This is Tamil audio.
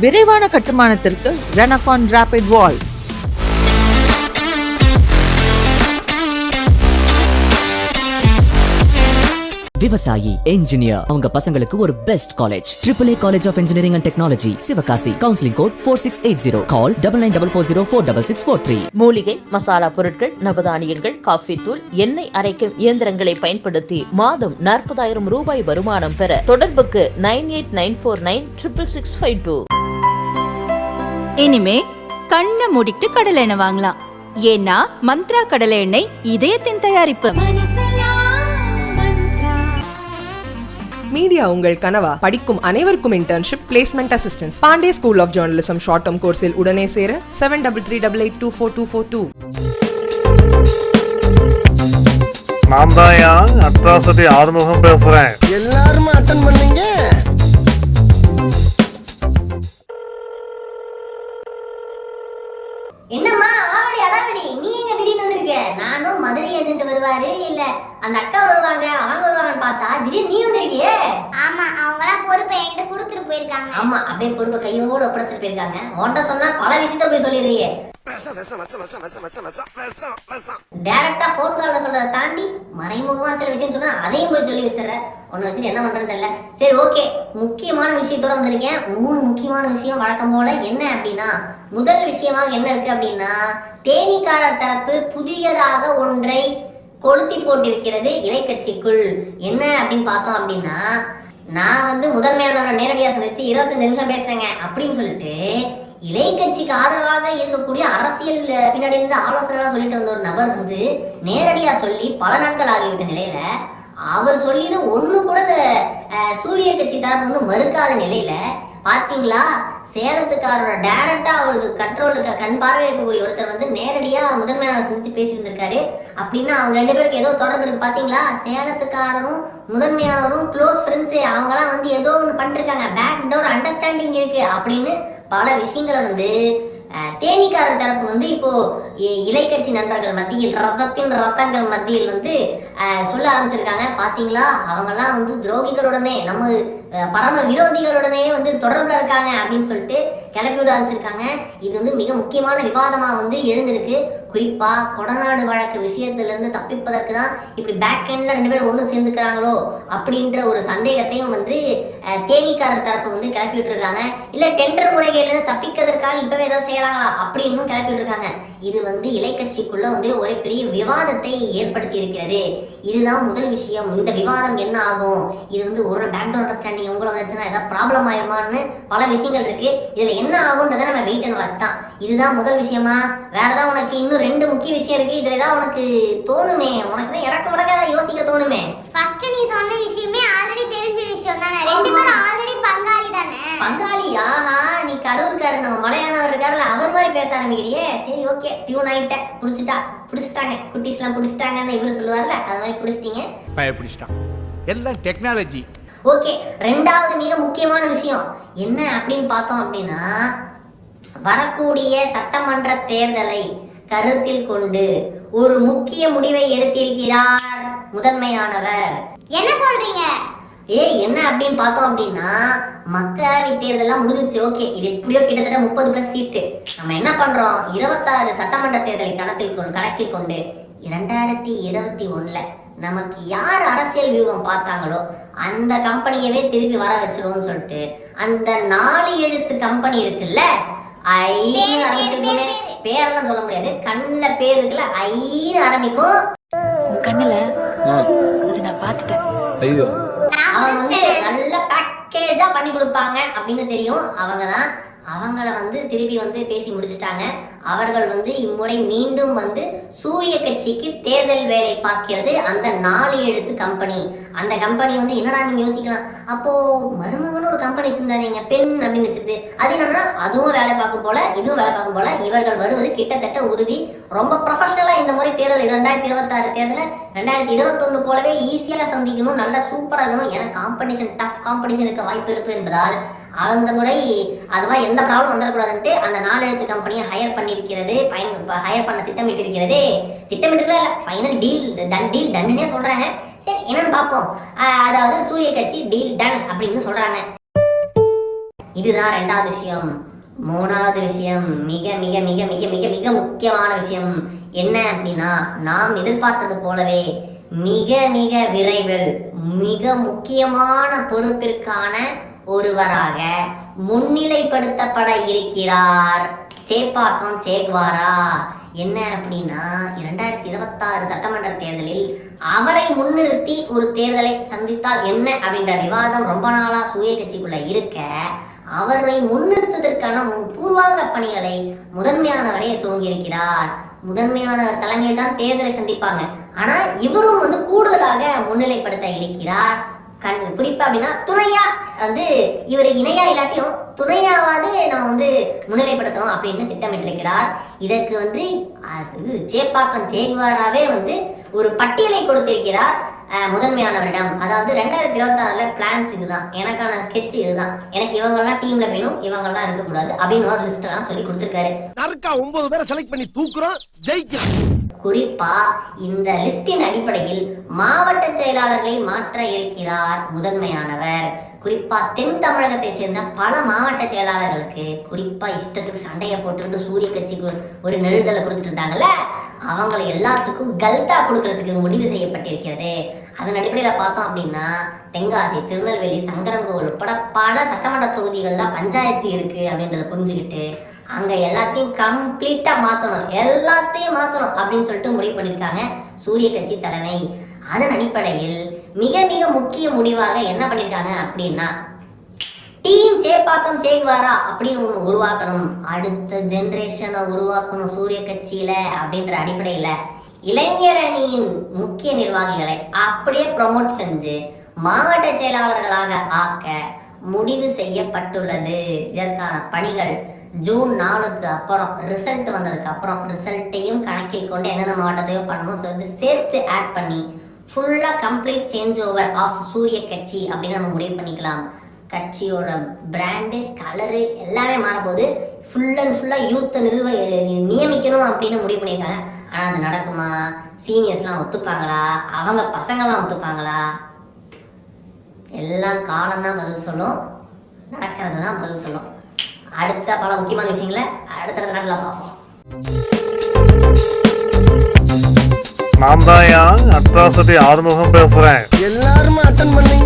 விரைவான கட்டுமானத்திற்கு ரெனகான் ராபிட் வால் விவசாயி என்ஜினியர் அவங்க பசங்களுக்கு ஒரு best college triple A college of engineering and technology Sivakasi counselling code four six eight zero call double nine double four zero four double six four three மூலிகை மசாலா பொருட்கள் நவதானியங்கள் காஃபி தூள் எண்ணெய் அரைக்கும் இயந்திரங்களை பயன்படுத்தி மாதம் நாற்பதாயிரம் ரூபாய் வருமானம் பெற தொடர்புக்கு nine eight nine four nine triple six five two இனிமே கண்ணை மூடிட்டு கடலை எண்ணெய் வாங்கலாம். ஏன்னா மந்த்ரா கடலை எண்ணெய் இதயத்தின் தயாரிப்பு. மீடியா உங்கள் கனவா படிக்கும் அனைவருக்கும் internship placement assistance Pandey school of journalism short term கோர்ஸில் உடனே சேர seven double three double eight two four two four two நான் தான் அட்ராசிட்டி ஆறுமுகம் பேசுறேன்? எல்லாருமே அட்டன் பண்ணீங்க? போயிருக்காங்க. ஆமா அப்படியே பொறுப்பை கையோட ஒப்படைச்சிட்டு போயிருக்காங்க. உன்கிட்ட சொன்னா பல விஷயத்த போய் சொல்லிடுறியே. டைரக்டா போன் கால்ல சொல்றதை தாண்டி மறைமுகமா சில விஷயம் சொன்னா அதையும் போய் சொல்லி வச்சிடற. உன்னை வச்சுட்டு என்ன பண்றது தெரியல. சரி ஓகே முக்கியமான விஷயத்தோட வந்திருக்கேன். மூணு முக்கியமான விஷயம் வழக்கம் போல என்ன அப்படின்னா முதல் விஷயமாக என்ன இருக்கு அப்படின்னா தேனீக்காரர் தரப்பு புதியதாக ஒன்றை கொளுத்தி போட்டிருக்கிறது இலைக்கட்சிக்குள். என்ன அப்படின்னு பார்த்தோம் அப்படின்னா நான் வந்து முதன்மையானவரை நேரடியாக சந்திச்சு இருபத்தஞ்சு நிமிஷம் பேசுறேங்க அப்படின்னு சொல்லிட்டு இலைக்கட்சிக்கு ஆதரவாக இருக்கக்கூடிய அரசியல் பின்னாடி இருந்து ஆலோசனை சொல்லிட்டு வந்த ஒரு நபர் வந்து நேரடியா சொல்லி பல நாட்கள் ஆகிவிட்ட நிலையில அவர் சொல்லியது ஒண்ணு கூட இந்த சூரிய கட்சி தரப்பு வந்து மறுக்காத நிலையில பாத்தீங்களா? சேலத்துக்காரோட டைரக்டா அவருக்கு கண்ட்ரோலுக்கு கண் பார்வை இருக்கக்கூடிய ஒருத்தர் வந்து நேரடியா முதன்மையாளர் சந்திச்சு பேசிட்டு இருந்திருக்காரு அப்படின்னா அவங்க ரெண்டு பேருக்கு ஏதோ தொடர்பு இருக்கு பாத்தீங்களா? சேலத்துக்காரரும் முதன்மையாளரும் க்ளோஸ் ஃப்ரெண்ட்ஸு அவங்களாம் வந்து ஏதோ ஒன்று பண்ணிருக்காங்க. பேக் டோர் அண்டர்ஸ்டாண்டிங் இருக்கு அப்படின்னு பல விஷயங்களை வந்து தேனிக்காரர் தேனீக்காரர் தரப்பு வந்து இப்போ இலைக்கட்சி நண்பர்கள் மத்தியில் ரத்தத்தின் ரத்தங்கள் மத்தியில் வந்து சொல்ல ஆரம்பிச்சிருக்காங்க. பாத்தீங்களா? அவங்கெல்லாம் வந்து துரோகிகளுடனே நம்ம பரம விரோதிகளுடனே வந்து தொடர்புல இருக்காங்க அப்படின்னு சொல்லிட்டு கிளப்பி விட ஆரம்பிச்சிருக்காங்க. இது வந்து மிக முக்கியமான விவாதமா வந்து எழுந்திருக்கு. குறிப்பா கொடநாடு வழக்கு விஷயத்துல இருந்து தப்பிப்பதற்கு தான் இப்படி பேக் எண்ட்ல ரெண்டு பேரும் ஒன்று சேர்ந்துக்கிறாங்களோ அப்படின்ற ஒரு சந்தேகத்தையும் வந்து தேனிக்காரர் தேனீக்காரர் தரப்பு வந்து கிளப்பி விட்டுருக்காங்க. இல்ல டெண்டர் முறைகேடு தப்பிக்கிறதுக்காக இப்பவே ஏதாவது செய்யறாங்களா? அப்படின்னு கிளப்பி விட்டுருக்காங்க. இது வந்து இலைக்கட்சிக்குள்ள வந்து ஒரு பெரிய விவாதத்தை ஏற்படுத்தி இருக்கிறது இதுதான் முதல் விஷயம். இந்த விவாதம் என்ன ஆகும்? இது வந்து ஒரு பேக்டோர் அண்டர்ஸ்டாண்டிங் உங்களை வந்துச்சுன்னா ஏதாவது ப்ராப்ளம் ஆயிருமான்னு பல விஷயங்கள் இருக்கு. இதுல என்ன ஆகுன்றதை நம்ம வெயிட் அண்ட் வாட்ச் தான். இதுதான் முதல் விஷயமா? வேற ஏதாவது உனக்கு இன்னும் ரெண்டு முக்கிய விஷயம் இருக்கு. இதுல ஏதாவது உனக்கு தோணுமே? உனக்கு தான் இறக்க முடக்க யோசிக்க தோணுமே ஃபர்ஸ்ட் நீ சொன்ன விஷயமே ஆல்ரெடி தெரிஞ்ச விஷயம் தானே ரெண்டு பேரும் ஆல்ரெடி பங்காளி தானே பங்காளி ஆஹா நீ கரூர்காரர் நம்ம மலையானவர் இருக்காருல்ல அவர் மாதிரி பேச ஆரம்பிக்கிறியே சரி ஓகே. டியூன் ஆயிட்ட புடிச்சிட்டா புடிச்சிட்டாங்க. குட்டீஸ்லாம் புடிச்சிட்டாங்கன்னு இவர் சொல்லுவார்ல அது மாதிரி புடிச்சிட்டீங்க. பயப்பிடிச்சிட்டான். எல்லாம் டெக்னாலஜி ஓகே ரெண்டாவது மிக முக்கியமான விஷயம். என்ன அப்படின்னு பார்த்தோம் அப்படின்னா வரக்கூடிய சட்டமன்ற தேர்தலை கருத்தில் கொண்டு ஒரு முக்கிய முடிவை எடுத்திருக்கிறார் முதன்மையானவர். என்ன சொல்றீங்க? ஏ என்ன அப்படின்னு பார்த்தோம் அப்படின்னா மக்களவை தேர்தலாம் முடிஞ்சிச்சு ஓகே. இது எப்படியோ கிட்டத்தட்ட முப்பது பிளஸ் சீட்டு நம்ம என்ன பண்றோம்? இருபத்தாறு சட்டமன்ற தேர்தலை கணக்கில் கொண்டு கணக்கில் கொண்டு இரண்டாயிரத்தி இருபத்தி ஒண்ணுல நமக்கு யார் அரசியல் வியூகம் பார்த்தாங்களோ அந்த கம்பெனியவே திருப்பி வர வச்சிருவோம்னு சொல்லிட்டு அந்த நாலு எழுத்து கம்பெனி இருக்குல்ல ஐன்னு ஆரம்பிச்சிருக்கோமே. பேரெல்லாம் சொல்ல முடியாது. கண்ணில் பேர் இருக்குல்ல ஐன்னு ஆரம்பிக்கும் உன் கண்ணுல அது நான் பார்த்துட்டேன். ஐயோ. அவங்க வந்து நல்ல பேக்கேஜா பண்ணி கொடுப்பாங்க அப்படின்னு தெரியும். அவங்க தான் அவங்கள வந்து திருப்பி வந்து பேசி முடிச்சிட்டாங்க. அவர்கள் வந்து இம்முறை மீண்டும் வந்து சூரிய கட்சிக்கு தேர்தல் வேலை பார்க்கிறது அந்த நாலு எழுத்து கம்பெனி அந்த கம்பெனி வந்து என்னடா நீங்க யோசிக்கலாம்? அப்போ மருமகன் ஒரு கம்பெனி வச்சிருந்தாருங்க பெண் அப்படின்னு வச்சிருந்து. அது என்னன்னா அதுவும் வேலை பார்க்கும் போல இதுவும் வேலை பார்க்கும் போல இவர்கள் வருவது கிட்டத்தட்ட உறுதி. ரொம்ப ப்ரொஃபஷனலா இந்த முறை தேர்தல் இரண்டாயிரத்தி இருபத்தாறு தேர்தலில் ரெண்டாயிரத்தி இருபத்தொன்னு போலவே ஈஸியாக சந்திக்கணும் நல்லா சூப்பராக இருக்கணும். ஏன்னா காம்படிஷன் டஃப் காம்படிஷனுக்கு வாய்ப்பு இருக்கு என்பதால் அந்த முறை அதுவா எந்த ப்ராப்ளம் வந்துடக்கூடாதுன்ட்டு அந்த நாலெழுத்து கம்பெனியை ஹையர் பண்ணியிருக்கிறது பயன் ஹையர் பண்ண திட்டமிட்டிருக்கிறது. திட்டமிட்டிருக்கா இல்லை. ஃபைனல் டீல் டன் டீல் டன்னுனே சொல்கிறாங்க சரி என்னன்னு பார்ப்போம். அதாவது சூரிய கட்சி டீல் டன் அப்படின்னு சொல்கிறாங்க இதுதான் ரெண்டாவது விஷயம். மூணாவது விஷயம் மிக மிக மிக மிக மிக மிக முக்கியமான விஷயம் என்ன அப்படின்னா நாம் எதிர்பார்த்தது போலவே மிக மிக விரைவில் மிக முக்கியமான பொறுப்பிற்கான ஒருவராக முன்னிலைப்படுத்தப்பட இருக்கிறார். சேப்பாக்கம் சேக்வாரா என்ன அப்படின்னா இரண்டாயிரத்தி இருபத்தாறு சட்டமன்ற தேர்தலில் அவரை முன்னிறுத்தி ஒரு தேர்தலை சந்தித்தால் என்ன அப்படின்ற விவாதம் ரொம்ப நாளாக சூரிய கட்சிக்குள்ள இருக்க அவரை முன்னிறுத்துவதற்கான பூர்வாங்க பணிகளை முதன்மையானவரே துவங்கியிருக்கிறார். முதன்மையானவர் தலைமையில் தான் தேர்தலை சந்திப்பாங்க. ஆனா இவரும் வந்து கூடுதலாக முன்னிலைப்படுத்த இருக்கிறார். கண் குறிப்பா அப்படின்னா துணையா வந்து இவர் இணையா இல்லாட்டியும் துணையாவது நம்ம வந்து முன்னிலைப்படுத்தணும் அப்படின்னு திட்டமிட்டிருக்கிறார். இதற்கு வந்து அது சேப்பாக்கம் சேகுவாராவே வந்து ஒரு பட்டியலை கொடுத்திருக்கிறார். முதன்மையானவரிடம். அதாவது ரெண்டாயிரத்தி இருபத்தாறுல பிளான்ஸ் இதுதான். எனக்கான ஸ்கெட்ச் இதுதான். எனக்கு இவங்கெல்லாம் டீம்ல வேணும் இவங்கெல்லாம் இருக்கக்கூடாது அப்படின்னு ஒரு லிஸ்ட் எல்லாம் சொல்லி கொடுத்துருக்காரு. நறுக்கா ஒன்பது பேரை செலக்ட் பண்ணி தூக்குறோம் ஜெயிக்கிறோம். குறிப்பா இந்த லிஸ்டின் அடிப்படையில் மாவட்ட செயலாளர்களை மாற்ற இருக்கிறார் முதன்மையானவர். குறிப்பா தென் தமிழகத்தைச் சேர்ந்த பல மாவட்ட செயலாளர்களுக்கு குறிப்பா இஷ்டத்துக்கு சண்டையை போட்டுக்கிட்டு சூரிய கட்சிக்கு ஒரு நெருடலை கொடுத்துட்டு இருந்தாங்கல்ல அவங்களை எல்லாத்துக்கும் கல்தா கொடுக்கறதுக்கு முடிவு செய்யப்பட்டிருக்கிறது. அதன் அடிப்படையில் பார்த்தோம் அப்படின்னா தென்காசி திருநெல்வேலி சங்கரன்கோவில் உட்பட பல சட்டமன்ற தொகுதிகளில் பஞ்சாயத்து இருக்குது அப்படின்றத புரிஞ்சுக்கிட்டு அங்கே எல்லாத்தையும் கம்ப்ளீட்டாக மாற்றணும் எல்லாத்தையும் மாற்றணும் அப்படின்னு சொல்லிட்டு முடிவு பண்ணியிருக்காங்க சூரிய கட்சி தலைமை. அதன் அடிப்படையில் மிக மிக முக்கிய முடிவாக என்ன பண்ணியிருக்காங்க அப்படின்னா டீம் சேப்பாக்கம் சேகுவாரா அப்படின்னு ஒன்று உருவாக்கணும். அடுத்த ஜென்ரேஷனை உருவாக்கணும் சூரிய கட்சியில் அப்படின்ற அடிப்படையில். இளைஞர் அணியின் முக்கிய நிர்வாகிகளை அப்படியே ப்ரொமோட் செஞ்சு மாவட்ட செயலாளர்களாக ஆக்க முடிவு செய்யப்பட்டுள்ளது. இதற்கான பணிகள் ஜூன் நாலுக்கு அப்புறம் ரிசல்ட் வந்ததுக்கு அப்புறம் ரிசல்ட்டையும் கணக்கில் கொண்டு என்னென்ன மாவட்டத்தையும் பண்ணணும் சொல்லி சேர்த்து ஆட் பண்ணி ஃபுல்லாக கம்ப்ளீட் சேஞ்ச் ஓவர் ஆஃப் சூரிய கட்சி அப்படின்னு நம்ம முடிவு பண்ணிக்கலாம். கட்சியோட பிராண்டு கலரு எல்லாமே மாறப்போகுது. ஃபுல் அண்ட் ஃபுல்லாக யூத்தை நிறுவ நியமிக்கணும் அப்படின்னு முடிவு பண்ணியிருக்காங்க. ஆனால் அது நடக்குமா? சீனியர்ஸ்லாம் ஒத்துப்பாங்களா? அவங்க பசங்கள்லாம் ஒத்துப்பாங்களா? எல்லாம் காலம்தான் பதில் சொல்லும். நடக்கிறது தான் பதில் சொல்லும். அடுத்த பல முக்கியமான விஷயங்களை அடுத்தடுத்த நாட்டில் பார்ப்போம். நான் தான் அட்ராசிட்டி ஆறுமுகம் பேசுறேன். எல்லாரும் அட்டன் பண்ணீங்க.